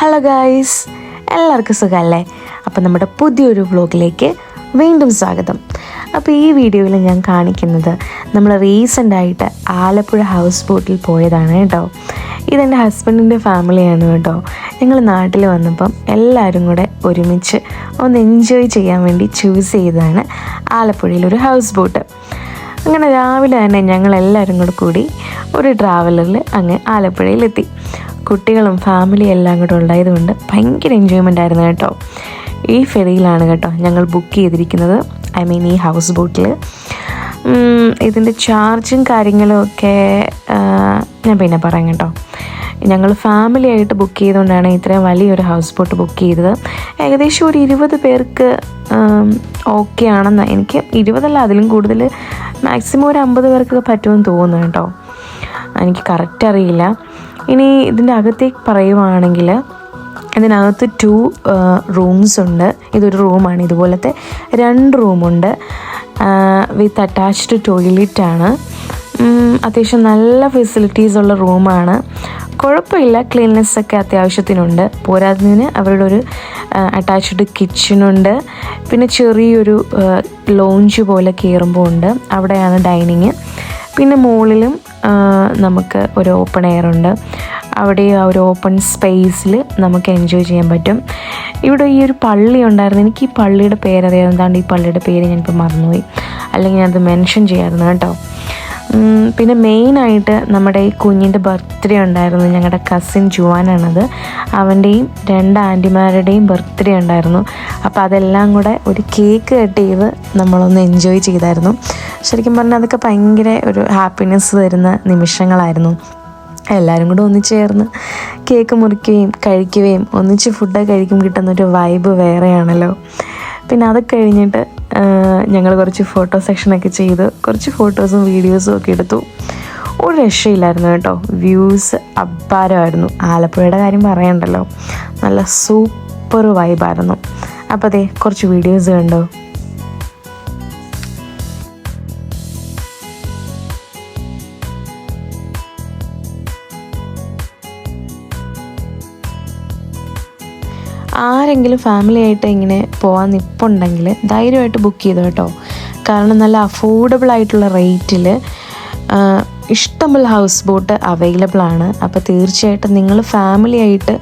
Hello guys എല്ലാവർക്കും സുഖമല്ലേ? അപ്പം നമ്മുടെ പുതിയൊരു വ്ലോഗിലേക്ക് വീണ്ടും സ്വാഗതം. അപ്പോൾ ഈ വീഡിയോയിൽ ഞാൻ കാണിക്കുന്നത് നമ്മൾ റീസെന്റ് ആയിട്ട് ആലപ്പുഴ ഹൗസ് ബോട്ടിൽ പോയതാണ് കേട്ടോ. ഇതെന്റെ ഹസ്ബൻഡിന്റെ ഫാമിലിയാണ് കേട്ടോ. ഞങ്ങൾ നാട്ടിൽ വന്നപ്പം എല്ലാവരും കൂടെ ഒരുമിച്ച് ഒന്ന് എൻജോയ് ചെയ്യാൻ വേണ്ടി ചൂസ് ചെയ്തതാണ് ആലപ്പുഴയിലൊരു ഹൗസ് ബോട്ട്. അങ്ങനെ രാവിലെ തന്നെ ഞങ്ങൾ എല്ലാവരും കൂടെ കൂടി ഒരു ട്രാവലറിൽ അങ്ങ് ആലപ്പുഴയിലെത്തി കുട്ടികളും ഫാമിലിയും എല്ലാം കൂടെ ഉണ്ടായതുകൊണ്ട് ഭയങ്കര എൻജോയ്മെന്റ് ആയിരുന്നു കേട്ടോ. ഈ ഫെറിയിലാണ് കേട്ടോ ഞങ്ങൾ ബുക്ക് ചെയ്തിരിക്കുന്നത്. ഐ മീൻ ഈ ഹൗസ് ബോട്ടിൽ ഇതിന്റെ ചാർജും കാര്യങ്ങളും ഒക്കെ ഞാൻ പിന്നെ പറയാം കേട്ടോ. ഞങ്ങൾ ഫാമിലി ആയിട്ട് ബുക്ക് ചെയ്തുകൊണ്ടാണ് ഇത്രയും വലിയൊരു ഹൗസ് ബോട്ട് ബുക്ക് ചെയ്തത്. ഏകദേശം ഒരു ഇരുപത് പേർക്ക് ഓക്കെ ആണെന്ന് എനിക്ക് ഇരുപതല്ല അതിലും കൂടുതൽ മാക്സിമം ഒരു അമ്പത് പേർക്കൊക്കെ പറ്റുമെന്ന് തോന്നുന്നു കേട്ടോ. എനിക്ക് കറക്റ്റ് അറിയില്ല. ഇനി ഇതിന്റെ അകത്തേക്ക് പറയുവാണെങ്കിൽ ഇതിനകത്ത് ടു റൂംസ് ഉണ്ട്. ഇതൊരു റൂമാണ് ഇതുപോലത്തെ രണ്ട് റൂമുണ്ട് വിത്ത് അറ്റാച്ച്ഡ് ടോയ്ലറ്റ് ആണ്. അത്യാവശ്യം നല്ല ഫെസിലിറ്റീസ് ഉള്ള റൂമാണ് കുഴപ്പമില്ല. ക്ലീൻനെസ് ഒക്കെ അത്യാവശ്യത്തിനുണ്ട്. പോരാത്തതിന് അവരുടെ ഒരു അറ്റാച്ച്ഡ് കിച്ചണുണ്ട് പിന്നെ ചെറിയൊരു ലോഞ്ച് പോലെ കയറുമ്പോൾ ഉണ്ട്. അവിടെയാണ് ഡൈനിങ് പിന്നെ മുകളിലും നമുക്ക് ഒരു ഓപ്പൺ എയർ ഉണ്ട്. അവിടെ ആ ഒരു ഓപ്പൺ സ്പേസിൽ നമുക്ക് എൻജോയ് ചെയ്യാൻ പറ്റും. ഇവിടെ ഈ ഒരു പള്ളി ഉണ്ടായിരുന്നു. എനിക്ക് ഈ പള്ളിയുടെ പേരറിയാം എന്താണ്ട് ഈ പള്ളിയുടെ പേര് ഞാനിപ്പോൾ മറന്നുപോയി. അല്ലെങ്കിൽ ഞാനത് മെൻഷൻ ചെയ്യാറുണ്ട് കേട്ടോ. പിന്നെ മെയിനായിട്ട് നമ്മുടെ ഈ കുഞ്ഞിന്റെ ബർത്ത്ഡേ ഉണ്ടായിരുന്നു. ഞങ്ങളുടെ കസിൻ ജുവാനാണത് അവന്റെയും രണ്ട് ആന്റിമാരുടെയും ബർത്ത്ഡേ ഉണ്ടായിരുന്നു. അപ്പോൾ അതെല്ലാം കൂടെ ഒരു കേക്ക് കട്ട് ചെയ്ത് നമ്മളൊന്ന് എൻജോയ് ചെയ്തായിരുന്നു. ശരിക്കും പറഞ്ഞാൽ അതൊക്കെ ഭയങ്കര ഒരു ഹാപ്പിനെസ് തരുന്ന നിമിഷങ്ങളായിരുന്നു. എല്ലാവരും കൂടെ ഒന്നിച്ചേർന്ന് കേക്ക് മുറിക്കുകയും കഴിക്കുകയും ഒന്നിച്ച് ഫുഡ് കഴിക്കും കിട്ടുന്ന ഒരു വൈബ് വേറെയാണല്ലോ. പിന്നെ അത് കഴിഞ്ഞിട്ട് ഞങ്ങൾ കുറച്ച് ഫോട്ടോ സെക്ഷനൊക്കെ ചെയ്ത് കുറച്ച് ഫോട്ടോസും വീഡിയോസും ഒക്കെ എടുത്തു. ഒരു രക്ഷയില്ലായിരുന്നു കേട്ടോ. വ്യൂസ് അപ്പാരമായിരുന്നു ആലപ്പുഴയുടെ കാര്യം പറയണ്ടല്ലോ. നല്ല സൂപ്പർ വൈബായിരുന്നു അപ്പോൾ അതെ കുറച്ച് വീഡിയോസ് കണ്ടോ? ആരെങ്കിലും ഫാമിലി ആയിട്ട് ഇങ്ങനെ പോകാൻ നിപ്പുണ്ടെങ്കിൽ ധൈര്യമായിട്ട് ബുക്ക് ചെയ്തു കേട്ടോ. കാരണം നല്ല അഫോർഡബിൾ ആയിട്ടുള്ള റേറ്റിൽ ഇഷ്ടമുള്ള ഹൗസ് ബോട്ട് അവൈലബിൾ ആണ്. അപ്പോൾ തീർച്ചയായിട്ടും നിങ്ങൾ ഫാമിലി ആയിട്ട്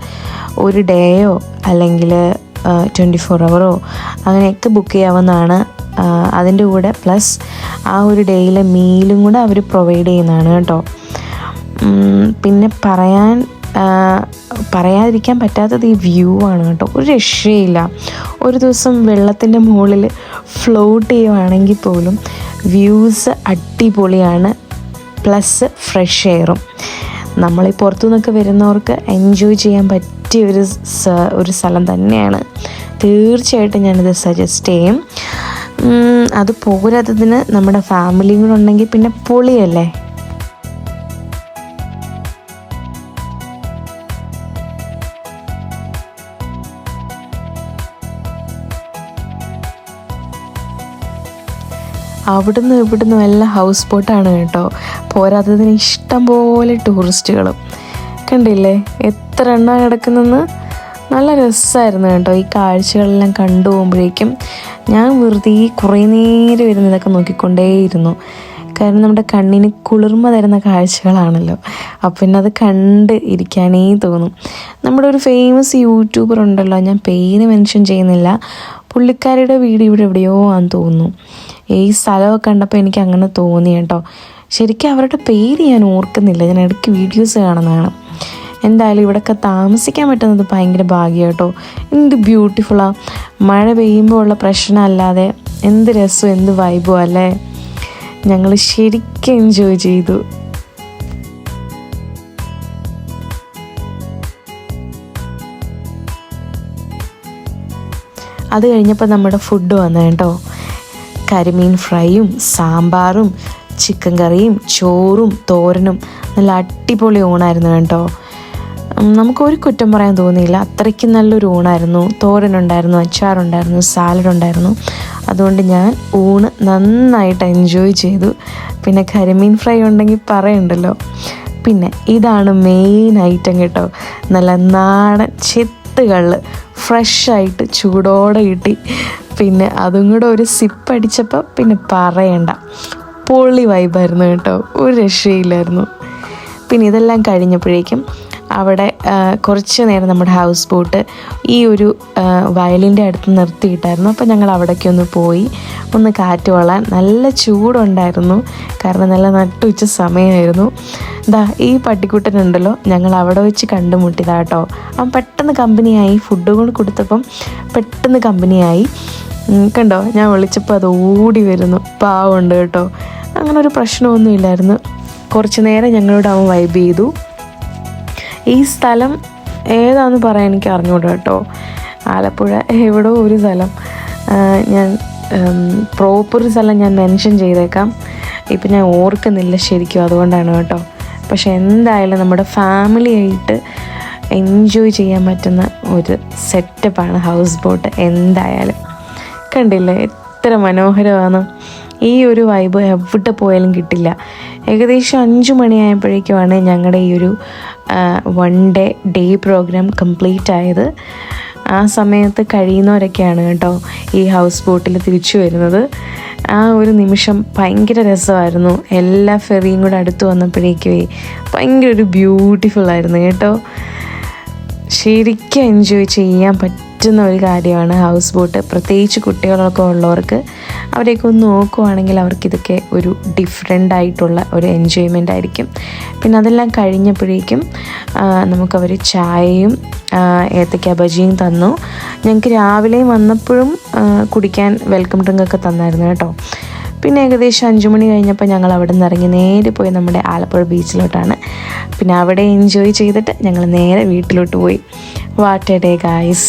ഒരു ഡേയോ അല്ലെങ്കിൽ ട്വന്റി ഫോർ അവറോ അങ്ങനെയൊക്കെ ബുക്ക് ചെയ്യാവുന്നതാണ്. അതിന്റെ കൂടെ പ്ലസ് ആ ഒരു ഡേയിലെ മീലും കൂടെ അവർ പ്രൊവൈഡ് ചെയ്യുന്നതാണ് കേട്ടോ. പിന്നെ പറയാൻ പറയാതിരിക്കാൻ പറ്റാത്തത് ഈ വ്യൂ ആണ് കേട്ടോ. ഒരു രക്ഷയില്ല. ഒരു ദിവസം വെള്ളത്തിന്റെ മുകളിൽ ഫ്ലോട്ട് ചെയ്യുവാണെങ്കിൽ പോലും വ്യൂസ് അടിപൊളിയാണ്. പ്ലസ് ഫ്രഷ് എയറും നമ്മൾ ഈ പുറത്തു നിന്നൊക്കെ വരുന്നവർക്ക് എൻജോയ് ചെയ്യാൻ പറ്റിയ ഒരു ഒരു സ്ഥലം തന്നെയാണ്. തീർച്ചയായിട്ടും ഞാനിത് സജസ്റ്റ് ചെയ്യും. അത് പോരാത്തതിന് നമ്മുടെ ഫാമിലിയും കൂടെ ഉണ്ടെങ്കിൽ പിന്നെ പൊളിയല്ലേ? അവിടുന്ന് ഇവിടുന്നും എല്ലാം ഹൗസ് ബോട്ടാണ് കേട്ടോ. പോരാത്തതിന് ഇഷ്ടം പോലെ ടൂറിസ്റ്റുകളും കണ്ടില്ലേ? എത്ര എണ്ണ കിടക്കുന്നെന്ന്? നല്ല രസമായിരുന്നു കേട്ടോ. ഈ കാഴ്ചകളെല്ലാം കണ്ടു പോകുമ്പോഴേക്കും ഞാൻ വെറുതെ കുറേ നേരം ഇരുന്ന് ഇതൊക്കെ നോക്കിക്കൊണ്ടേയിരുന്നു. കാരണം നമ്മുടെ കണ്ണിന് കുളിർമ തരുന്ന കാഴ്ചകളാണല്ലോ. അപ്പം പിന്നെ അത് കണ്ട് ഇരിക്കാനേ തോന്നും. നമ്മുടെ ഒരു ഫേമസ് യൂട്യൂബർ ഉണ്ടല്ലോ. ഞാൻ പേര് മെൻഷൻ ചെയ്യുന്നില്ല. പുള്ളിക്കാരിയുടെ വീട് ഇവിടെ എവിടെയോ ആണെന്ന് തോന്നുന്നു. ഈ സ്ഥലമൊക്കെ കണ്ടപ്പോൾ എനിക്ക് അങ്ങനെ തോന്നി കേട്ടോ. ശരിക്കും അവരുടെ പേര് ഞാൻ ഓർക്കുന്നില്ല. ഞാൻ ഇടയ്ക്ക് വീഡിയോസ് കാണുന്നതാണ്. എന്തായാലും ഇവിടെയൊക്കെ താമസിക്കാൻ പറ്റുന്നത് ഭയങ്കര ഭാഗ്യം കേട്ടോ. എന്ത് ബ്യൂട്ടിഫുള്ളാണ് മഴ പെയ്യുമ്പോൾ ഉള്ള പ്രശ്നമല്ലാതെ എന്ത് രസവും എന്ത് വൈബും അല്ലേ? ഞങ്ങൾ ശരിക്കും എൻജോയ് ചെയ്തു. അത് കഴിഞ്ഞപ്പോൾ നമ്മുടെ ഫുഡ് വന്നു കേട്ടോ. കരിമീൻ ഫ്രൈയും സാമ്പാറും ചിക്കൻ കറിയും ചോറും തോരനും നല്ല അടിപൊളി ഊണായിരുന്നു കേട്ടോ. നമുക്ക് നമുക്കൊരു കുറ്റം പറയാൻ തോന്നിയില്ല. അത്രയ്ക്ക് നല്ലൊരു ഊണായിരുന്നു. തോരനുണ്ടായിരുന്നു അച്ചാറുണ്ടായിരുന്നു സാലഡ് ഉണ്ടായിരുന്നു അതുകൊണ്ട് ഞാൻ ഊണ് നന്നായിട്ട് എൻജോയ് ചെയ്തു. പിന്നെ കരിമീൻ ഫ്രൈ ഉണ്ടെങ്കിൽ പറയണ്ടല്ലോ. പിന്നെ ഇതാണ് മെയിൻ ഐറ്റം കേട്ടോ. നല്ല നാടൻ ചെത്തുകള്ള് ഫ്രഷായിട്ട് ചൂടോടെ കിട്ടി പിന്നെ അതും കൂടെ ഒരു സിപ്പ് അടിച്ചപ്പോൾ പിന്നെ പറയണ്ട. പൊള്ളി വൈബായിരുന്നു കേട്ടോ. ഒരു രക്ഷയില്ലായിരുന്നു. പിന്നെ ഇതെല്ലാം കഴിഞ്ഞപ്പോഴേക്കും അവിടെ കുറച്ച് നേരം നമ്മുടെ ഹൗസ് ബോട്ട് ഈ ഒരു വയലിന്റെ അടുത്ത് നിർത്തിയിട്ടായിരുന്നു. അപ്പോൾ ഞങ്ങൾ അവിടേക്ക് ഒന്ന് പോയി. ഒന്ന് കാറ്റ് കൊള്ളാൻ നല്ല ചൂടുണ്ടായിരുന്നു. കാരണം നല്ല നട്ടുച്ച സമയമായിരുന്നു. ദാ ഈ പട്ടിക്കുട്ടനുണ്ടല്ലോ. ഞങ്ങൾ അവിടെ വെച്ച് കണ്ടുമുട്ടിയതാട്ടോ അവൻ പെട്ടെന്ന് കമ്പനിയായി. ഫുഡ് കൊണ്ട് കൊടുത്തപ്പം പെട്ടെന്ന് കമ്പനിയായി. കണ്ടോ? ഞാൻ വിളിച്ചപ്പോൾ അത് ഓടി വരുന്നു. പാവമുണ്ട് കേട്ടോ. അങ്ങനെ ഒരു പ്രശ്നമൊന്നുമില്ലായിരുന്നു. കുറച്ച് നേരം ഞങ്ങളോട് അവൻ വൈബ് ചെയ്തു. ഈ സ്ഥലം ഏതാന്ന് പറയാൻ എനിക്ക് അറിഞ്ഞൂടാ കേട്ടോ. ആലപ്പുഴ എവിടോ ഒരു സ്ഥലം. ഞാൻ പ്രോപ്പർ സ്ഥലം ഞാൻ മെൻഷൻ ചെയ്തേക്കാം. ഇപ്പം ഞാൻ ഓർക്കുന്നില്ല ശരിക്കും അതുകൊണ്ടാണ് കേട്ടോ. പക്ഷെ എന്തായാലും നമ്മുടെ ഫാമിലി ആയിട്ട് എൻജോയ് ചെയ്യാൻ പറ്റുന്ന ഒരു സെറ്റപ്പാണ് ഹൗസ് ബോട്ട് എന്തായാലും. കണ്ടില്ലേ? എത്ര മനോഹരമാണ്. ഈ ഒരു വൈബ് എവിടെ പോയാലും കിട്ടില്ല. ഏകദേശം അഞ്ച് മണിയായപ്പോഴേക്കുമാണ് ഞങ്ങളുടെ ഈ ഒരു one day day programme complete ആയത്. ആ സമയത്ത് കഴിയുന്നവരൊക്കെയാണ് കേട്ടോ ഈ ഹൗസ് ബോട്ടിൽ തിരിച്ചു വരുന്നത്. ആ ഒരു നിമിഷം ഭയങ്കര രസമായിരുന്നു. എല്ലാ ഫെറിയും കൂടെ അടുത്ത് വന്നപ്പോഴേക്കുമേ ഭയങ്കര ഒരു ബ്യൂട്ടിഫുൾ ആയിരുന്നു കേട്ടോ. ശരിക്കും എൻജോയ് ചെയ്യാൻ പറ്റുന്ന ഒരു കാര്യമാണ് ഹൗസ് ബോട്ട് പ്രത്യേകിച്ച് കുട്ടികളൊക്കെ ഉള്ളവർക്ക് അവരെയൊക്കെ ഒന്ന് നോക്കുവാണെങ്കിൽ അവർക്കിതൊക്കെ ഒരു ഡിഫറെന്റ് ആയിട്ടുള്ള ഒരു എൻജോയ്മെന്റ് ആയിരിക്കും. പിന്നെ അതെല്ലാം കഴിഞ്ഞപ്പോഴേക്കും നമുക്കവർ ചായയും ഏത്തക്ക ബജിയും തന്നു. ഞങ്ങൾക്ക് രാവിലെ വന്നപ്പോഴും കുടിക്കാൻ വെൽക്കം ഡ്രിങ്ക് ഒക്കെ തന്നായിരുന്നു കേട്ടോ. പിന്നെ ഏകദേശം അഞ്ചു മണി കഴിഞ്ഞപ്പോൾ ഞങ്ങൾ അവിടെ നിന്ന് ഇറങ്ങി നേരെ പോയി നമ്മുടെ ആലപ്പുഴ ബീച്ചിലോട്ടാണ്. പിന്നെ അവിടെ എൻജോയ് ചെയ്തിട്ട് ഞങ്ങൾ നേരെ വീട്ടിലോട്ട് പോയി. Water day guys